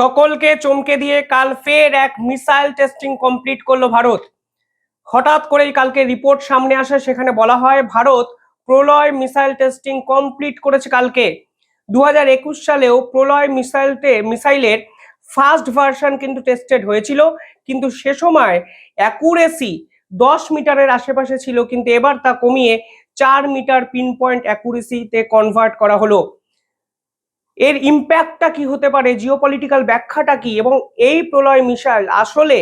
সকলকে চমকে দিয়ে কাল ফের এক মিসাইল টেস্টিং কমপ্লিট করল ভারত। হঠাৎ করেই কালকে রিপোর্ট সামনে আসে, সেখানে বলা হয় Bharat Pralay missile testing complete করেছে কালকে। দু সালেও প্রলয় মিসাইলতে, মিসাইলের ফার্স্ট ভার্সন কিন্তু টেস্টেড হয়েছিল, কিন্তু সে সময় অ্যাকুরেসি দশ মিটারের আশেপাশে ছিল, কিন্তু এবার তা কমিয়ে চার মিটার পিন পয়েন্ট অ্যাকুরেসিতে কনভার্ট করা হলো। এর ইম্প্যাক্টটা কি হতে পারে? জিওপলিটিক্যাল ব্যাখ্যাটা কি? এবং এই প্রলয় মিসাইল আসলে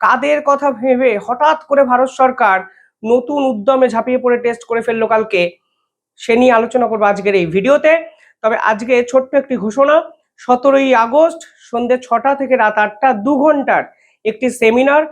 কাদের কথা ভেবে হঠাৎ করে ভারত সরকার নতুন উদ্যমে ঝাঁপিয়ে পড়ে টেস্ট করে ফেলল কালকে, সে নিয়ে আলোচনা করব আজকের এই ভিডিওতে। তবে আজকে ছোট্ট একটি ঘোষণা, সতেরোই আগস্ট সন্ধ্যে ছটা থেকে রাত আটটা দু ঘণ্টার একটি সেমিনার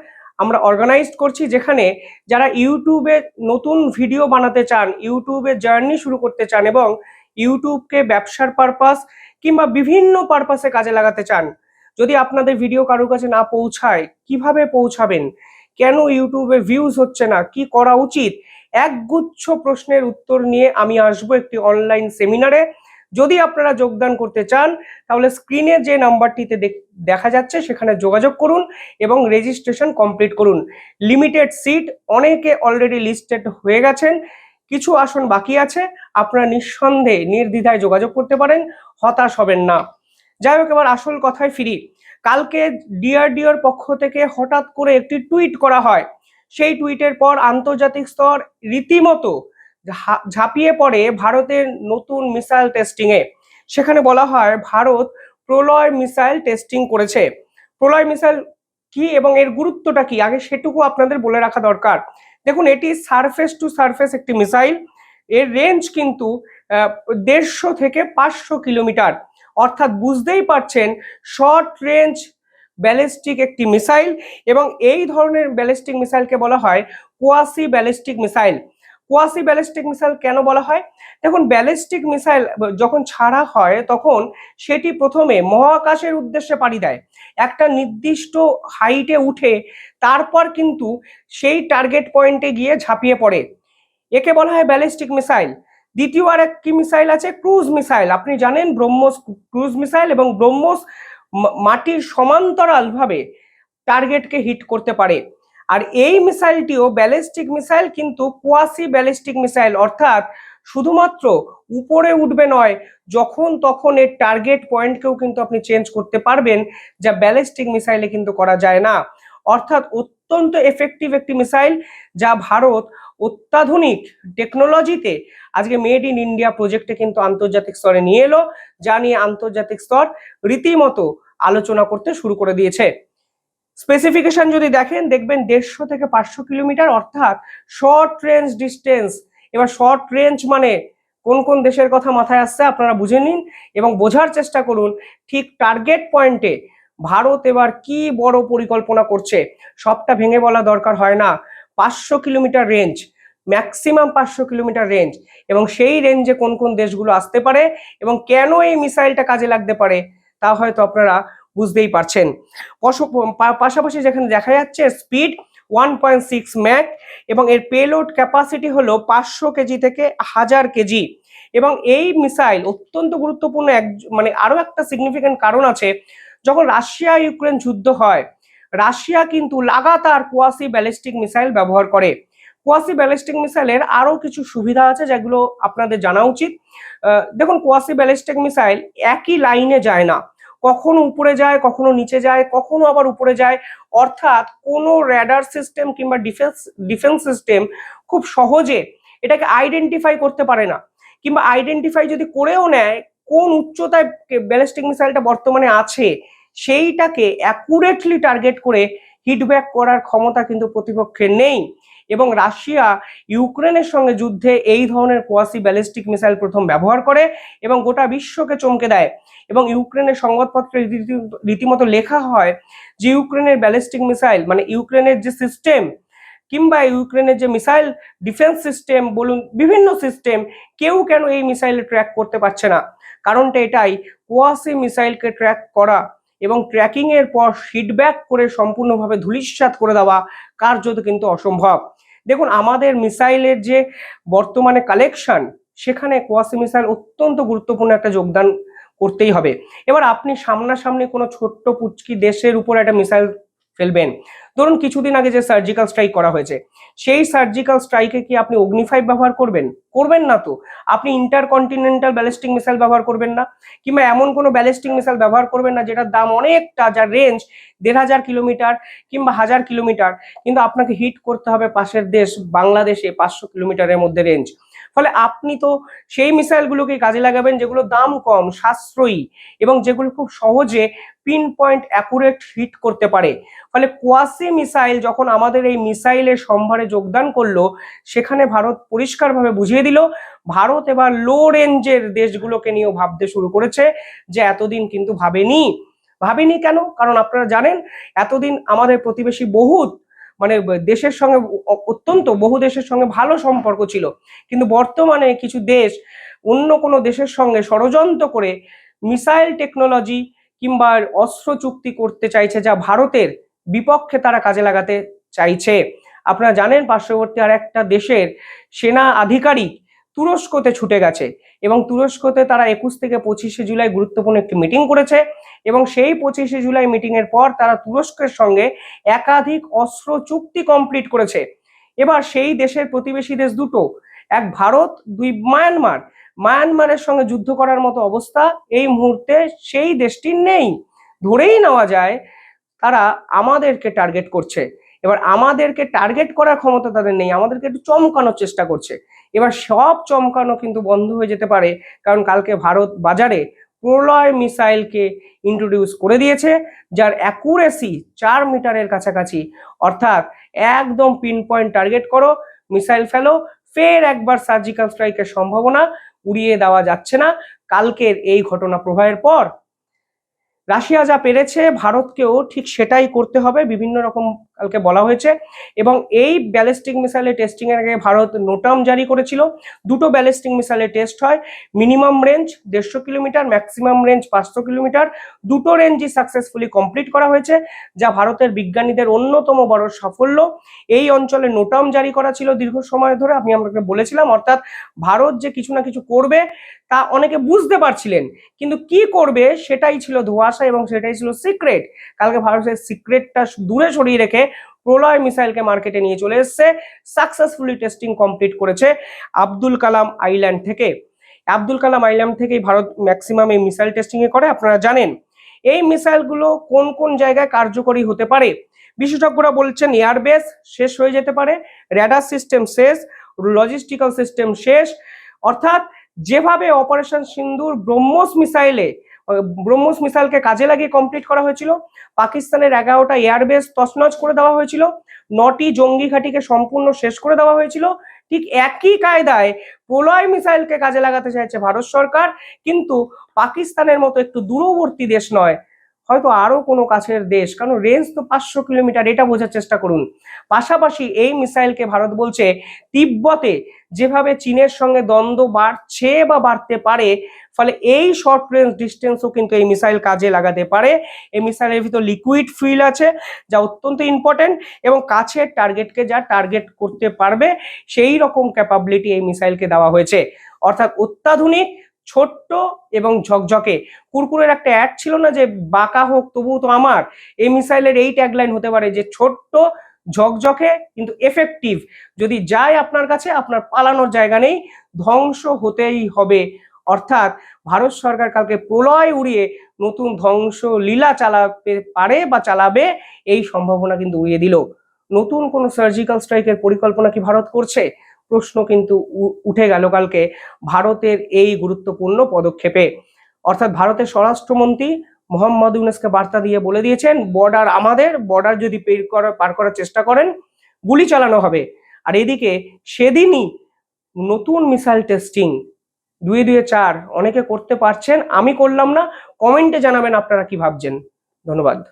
আমরা অর্গানাইজড করছি, যেখানে যারা ইউটিউবে নতুন ভিডিও বানাতে চান ইউটিউবে জার্নি শুরু করতে চান এবং ইউটিউবকে ব্যবসার পারপাস কিংবা বিভিন্ন পারপাসে কাজে লাগাতে চান, যদি আপনাদের ভিডিও কারোর কাছে না পৌঁছায়, কীভাবে পৌঁছাবেন? কেন ইউটিউবে ভিউজ হচ্ছে না? কি করা উচিত? একগুচ্ছ প্রশ্নের উত্তর নিয়ে আমি আসব একটি অনলাইন সেমিনারে যদি আপনারা যোগদান করতে চান, তাহলে স্ক্রিনে যে নাম্বারটিতে দেখ- যাচ্ছে, সেখানে যোগাযোগ করুন এবং রেজিস্ট্রেশন কমপ্লিট করুন। লিমিটেড সিট অনেকে অলরেডি লিস্টেড হয়ে গেছেন, কিছু আসন বাকি আছে। আপনারা নিঃসন্দেহে নির্দ্বিধায় যোগাযোগ করতে পারেন, হতাশ হবেন না। যাই হোক, এবার আসল কথায় ফিরি। কালকে ডিআরডিওর পক্ষ থেকে হঠাৎ করে একটি টুইট করা হয়। সেই টুইটের পর আন্তর্জাতিক স্তর রীতিমতো ঝাঁপিয়ে পড়ে ভারতের নতুন মিসাইল টেস্টিং এ সেখানে বলা হয়, ভারত প্রলয় মিসাইল টেস্টিং করেছে। প্রলয় মিসাইল কি এবং এর গুরুত্বটা কি? আগে সেটুকু আপনাদের বলে রাখা দরকার। দেখুন, এটি সারফেস টু সারফেস একটি মিসাইল। এর রেঞ্জ কিন্তু দেড়শো থেকে পাঁচশো কিলোমিটার। অর্থাৎ বুঝতেই পারছেন শর্ট রেঞ্জ ব্যালিস্টিক একটি মিসাইল এবং এই ধরনের ব্যালিস্টিক মিসাইলকে বলা হয় quasi ballistic missile quasi ballistic missile কেন বলা হয়? দেখুন ব্যালিস্টিক মিসাইল যখন ছাড়া হয়, তখন সেটি প্রথমে মহাকাশের উদ্দেশ্যে পাড়ি দেয়। একটা নির্দিষ্ট হাইটে উঠে, তারপর কিন্তু সেই টার্গেট পয়েন্টে গিয়ে ঝাঁপিয়ে পড়ে। একে বলা হয় ব্যালিস্টিক মিসাইল। দ্বিতীয় আর এক কি মিসাইল আছে? Cruise missile. আপনি জানেন ব্রহ্মোস ক্রুজ মিসাইল এবং ব্রহ্মোস মাটির সমান্তরাল ভাবে টার্গেটকে হিট করতে পারে। আর এই মিসাইলটিও ব্যালিস্টিক মিসাইল কিন্তু কোয়াসি ব্যালিস্টিক মিসাইল। অর্থাৎ শুধুমাত্র উপরে উঠবে নয়, যখন তখন এর টার্গেট পয়েন্টকেও কিন্তু আপনি চেঞ্জ করতে পারবেন, যা ব্যালিস্টিক মিসাইলে কিন্তু করা যায় না। অর্থাৎ অত্যন্ত এফেক্টিভ একটি মিসাইল, যা ভারত অত্যাধুনিক টেকনোলজিতে আজকে মেড ইন ইন্ডিয়া প্রজেক্টে কিন্তু আন্তর্জাতিক স্তরে নিয়ে এলো, যা নিয়ে আন্তর্জাতিক স্তর রীতিমতো আলোচনা করতে শুরু করে দিয়েছে। স্পেসিফিকেশন যদি দেখেন, দেখবেন দেড়শো থেকে পাঁচশো কিলোমিটার, অর্থাৎ শর্ট রেঞ্জ ডিস্টেন্স এবার শর্ট রেঞ্জ মানে কোন কোন দেশের কথা মাথায় আসছে আপনারা বুঝে নিন এবং বোঝার চেষ্টা করুন ঠিক টার্গেট পয়েন্টে ভারত এবার কি বড় পরিকল্পনা করছে। সবটা ভেঙে বলা দরকার হয় না। পাঁচশো কিলোমিটার রেঞ্জ ম্যাক্সিমাম পাঁচশো কিলোমিটার রেঞ্জ এবং সেই রেঞ্জে কোন কোন দেশগুলো আসতে পারে এবং কেন এই মিসাইলটা কাজে লাগতে পারে তা হয়তো আপনারা বুঝতেই পারছেন। পাশাপাশি যেখানে দেখা যাচ্ছে speed one point six mach এবং এর পেলোড ক্যাপাসিটি হলো পাঁচশো কেজি থেকে হাজার কেজি এবং এই মিসাইল অত্যন্ত গুরুত্বপূর্ণ এক মানে আরও একটা সিগনিফিক্যান্ট কারণ আছে, যখন রাশিয়া ইউক্রেন যুদ্ধ হয় রাশিয়া কিন্তু লাগাতার কোয়াসি ব্যালিস্টিক মিসাইল ব্যবহার করে। কোয়াসি ব্যালিস্টিক মিসাইলের আরও কিছু সুবিধা আছে যেগুলো আপনাদের জানা উচিত। দেখুন কোয়াসি ব্যালিস্টিক মিসাইল একই লাইনে যায় না। কখনো উপরে যায়, কখনো নিচে যায়, কখনো আবার উপরে যায়। অর্থাৎ কোনো র্যাডার সিস্টেম কিংবা ডিফেন্স ডিফেন্স সিস্টেম খুব সহজে এটাকে আইডেন্টিফাই করতে পারে না। কিংবা আইডেন্টিফাই যদি করেও নেয়, কোন উচ্চতায় ব্যালিস্টিক মিসাইলটা বর্তমানে আছে সেইটাকে অ্যাকুরেটলি টার্গেট করে হিটব্যাক করার ক্ষমতা কিন্তু প্রতিপক্ষের নেই। এবং রাশিয়া ইউক্রেনের সঙ্গে যুদ্ধে এই ধরনের কোয়াসি ব্যালিস্টিক মিসাইল প্রথম ব্যবহার করে এবং গোটা বিশ্বকে চমকে দেয়। এবং ইউক্রেনের সংবাদপত্রে রীতি- রীতিমতো লেখা হয় যে ইউক্রেনের ব্যালিস্টিক মিসাইল মানে ইউক্রেনের যে সিস্টেম কিংবা ইউক্রেনের যে মিসাইল ডিফেন্স সিস্টেম বলুন, বিভিন্ন সিস্টেম কেউ কেন এই মিসাইলে ট্র্যাক করতে পারছে না। কারণটা এটাই কোয়াসি মিসাইলকে ট্র্যাক করা এবং ট্র্যাকিং এর পর ফিডব্যাক করে সম্পূর্ণভাবে ধূলিসাৎ করে দেওয়া কার্যত কিন্তু অসম্ভব। দেখুন, আমাদের মিসাইলের যে বর্তমানে কালেকশন সেখানে কোয়াসি মিসাইল অত্যন্ত গুরুত্বপূর্ণ একটা যোগদান করতেই হবে। এবার আপনি সামনাসামনি কোনো ছোট্ট পুচকি দেশের উপর একটা মিসাইল ফেলবেন। ধরুন কিছুদিন আগে যে সার্জিক্যাল স্ট্রাইক করা হয়েছে, সেই সার্জিক্যাল স্ট্রাইকে কি আপনি অগ্নিফাইভ ব্যবহার করবেন? করবেন না তো। আপনি ইন্টারকন্টিনেন্টাল ব্যালিস্টিক মিসাইল ব্যবহার করবেন না, কিংবা এমন কোনো ব্যালিস্টিক মিসাইল ব্যবহার করবেন না, যেটার দাম অনেকটা, যার রেঞ্জ দেড় হাজার কিলোমিটার কিংবা হাজার কিলোমিটার, কিন্তু আপনাকে হিট করতে হবে পাশের দেশ, বাংলাদেশে পাঁচশো কিলোমিটারের মধ্যে রেঞ্জ ফলে আপনি তো সেই মিসাইলগুলোকে কাজে লাগাবেন যেগুলো দাম কম, সাশ্রয়ী এবং যেগুলো খুব সহজে পিন পয়েন্ট অ্যাকুরেট হিট করতে পারে। ফলে কোয়াসি মিসাইল যখন আমাদের এই মিসাইলের সম্ভারে যোগদান করল, সেখানে ভারত পরিষ্কারভাবে বুঝিয়ে দিল, ভারত এবার লো রেঞ্জের দেশগুলোকে নিয়েও ভাবতে শুরু করেছে যে এতদিন কিন্তু ভাবেনি। ভাবেনি কেন? কারণ আপনারা জানেন, এতদিন আমাদের প্রতিবেশী বহুত মানে দেশের সঙ্গে অত্যন্ত বহু দেশের সঙ্গে ভালো সম্পর্ক ছিল। কিন্তু বর্তমানে কিছু দেশ অন্য কোনো দেশের সঙ্গে ষড়যন্ত্র করে মিসাইল টেকনোলজি কিংবা অস্ত্র চুক্তি করতে চাইছে যা ভারতের বিপক্ষে তারা কাজে লাগাতে চাইছে। আপনারা জানেন পার্শ্ববর্তী আর একটা দেশের সেনা আধিকারিক তুরস্কতে ছুটে গেছে এবং তুরস্কতে তারা একুশ থেকে পঁচিশে জুলাই গুরুত্বপূর্ণ একটি মিটিং করেছে। এবং সেই পঁচিশে জুলাই মিটিং এর পর তারা তুরস্কের সঙ্গে একাধিক অস্ত্র চুক্তি কমপ্লিট করেছে। এবার সেই দেশের প্রতিবেশী দেশ দুটো, এক ভারত, দুই মায়ানমার। মায়ানমারের সঙ্গে যুদ্ধ করার মতো অবস্থা এই মুহূর্তে সেই দেশটির নেই। ধরেই নেওয়া যায়, তারা আমাদেরকে টার্গেট করছে। এবার আমাদেরকে টার্গেট করার ক্ষমতা তাদের নেই, আমাদেরকে একটু চমকানোর চেষ্টা করছে। এবার সব চমকানো কিন্তু বন্ধ হয়ে যেতে পারে, কারণ কালকে ভারত বাজারে প্রলয় মিসাইলকে ইন্ট্রোডিউস করে দিয়েছে, যার অ্যাকুরেসি চার মিটারের কাছাকাছি। অর্থাৎ একদম পিন পয়েন্ট টার্গেট করো, মিসাইল ফেলো, ফের একবার সার্জিক্যাল স্ট্রাইকের সম্ভাবনা উড়িয়ে দেওয়া যাচ্ছে না। কালকের এই ঘটনা প্রবাহের পর রাশিয়া যা পেরেছে, ভারতকেও ঠিক সেটাই করতে হবে, বিভিন্ন রকম কালকে বলা হয়েছে। এবং এই ব্যালিস্টিক মিসাইলের টেস্টিং এর আগে ভারত নোটাম জারি করেছিল। দুটো ব্যালিস্টিক মিসাইলের টেস্ট হয়। মিনিমাম রেঞ্জ দেড়শো কিলোমিটার ম্যাক্সিমাম রেঞ্জ পাঁচশো কিলোমিটার। দুটো রেঞ্জই সাকসেসফুলি কমপ্লিট করা হয়েছে, যা ভারতের বিজ্ঞানীদের অন্যতম বড় সাফল্য। এই অঞ্চলে নোটাম জারি করা ছিল দীর্ঘ সময় ধরে, আমি আপনাকে বলেছিলাম। অর্থাৎ ভারত যে কিছু না কিছু করবে তা অনেকে বুঝতে পারছিলেন, কিন্তু কি করবে সেটাই ছিল ধোঁয়াশা এবং সেটাই ছিল সিক্রেট কালকে ভারতের সিক্রেটটা দূরে সরিয়ে রেখে প্রলয় মিসাইলকে মার্কেটে নিয়ে চলে এসেছে সাকসেসফুলি টেস্টিং কমপ্লিট করেছে আব্দুল কালাম আইল্যান্ড থেকে। আব্দুল কালাম আইল্যান্ড থেকেই ভারত ম্যাক্সিমাম এই মিসাইল টেস্টিং এ করে, আপনারা জানেন। এই মিসাইলগুলো কোন কোন জায়গায় কার্যকরী হতে পারে? বিশেষজ্ঞরা বলছেন এয়ারবেস শেষ হয়ে যেতে পারে র্যাডার সিস্টেম শেষ লজিস্টিক্যাল সিস্টেম শেষ, অর্থাৎ যেভাবে অপারেশন সিন্ধুর ব্রহ্মোস মিসাইলে ব্রহ্মস মিসাইলকে কাজে লাগিয়ে কমপ্লিট করা হয়েছিল, পাকিস্তানের এগারোটা এয়ারবেস তছনছ করে দেওয়া হয়েছিল, নটি জঙ্গি ঘাঁটিকে সম্পূর্ণ শেষ করে দেওয়া হয়েছিল। ঠিক একই কায়দায় প্রলয় মিসাইলকে কাজে লাগাতে চাইছে ভারত সরকার, কিন্তু পাকিস্তানের মতো একটু দূরবর্তী দেশ নয় হয়তো আরও কোনো কাছের দেশ, কারণ রেঞ্জ তো পাঁচশো কিলোমিটার, এটা বোঝার চেষ্টা করুন। পাশাপাশি এই মিসাইলকে ভারত বলছে, তিব্বতে যেভাবে চীনের সঙ্গে দ্বন্দ্ব বাড়ছে বা বাড়তে পারে, ফলে এই শর্ট রেঞ্জ ডিস্টেন্সও কিন্তু এই মিসাইল কাজে লাগাতে পারে। এই মিসাইলের ভিতর লিকুইড ফুইল আছে, যা অত্যন্ত ইম্পর্টেন্ট এবং কাছের টার্গেটকে যা টার্গেট করতে পারবে, সেই রকম ক্যাপাবিলিটি এই মিসাইলকে দেওয়া হয়েছে। অর্থাৎ অত্যাধুনিক ছোট্ট এবং ঝকঝকে। কুরকুরের একটা অ্যাড ছিল না যে, বাঁকা হোক, তবুও তো আমার। এই মিসাইলের এই ট্যাগলাইন হতে পারে যে, ছোট্ট, ঝকঝকে, কিন্তু এফেক্টিভ যদি যায় আপনার কাছে, আপনার পালানোর জায়গা নেই, ধ্বংস হতেই হবে। অর্থাৎ ভারত সরকার কালকে প্রলয় উড়িয়ে নতুন ধ্বংস লীলা চালাতে পারে বা চালাবে, এই সম্ভাবনা কিন্তু উড়িয়ে দিল। নতুন কোন সার্জিক্যাল স্ট্রাইকের পরিকল্পনা কি ভারত করছে? প্রশ্ন কিন্তু উঠে গেল কালকে ভারতের এই গুরুত্বপূর্ণ পদক্ষেপে। অর্থাৎ ভারতের স্বরাষ্ট্রমন্ত্রী মোহাম্মদ ইউনেসকে বার্তা দিয়ে বলে দিয়েছেন, বর্ডার আমাদের, বর্ডার যদি পের করা, পার করার চেষ্টা করেন, গুলি চালানো হবে। আর এদিকে সেদিনই নতুন মিসাইল টেস্টিং দুয়ে দুয়ে চার, অনেকে করতে পারছেন, আমি করলাম না, কমেন্টে জানাবেন আপনারা কি ভাবছেন। ধন্যবাদ।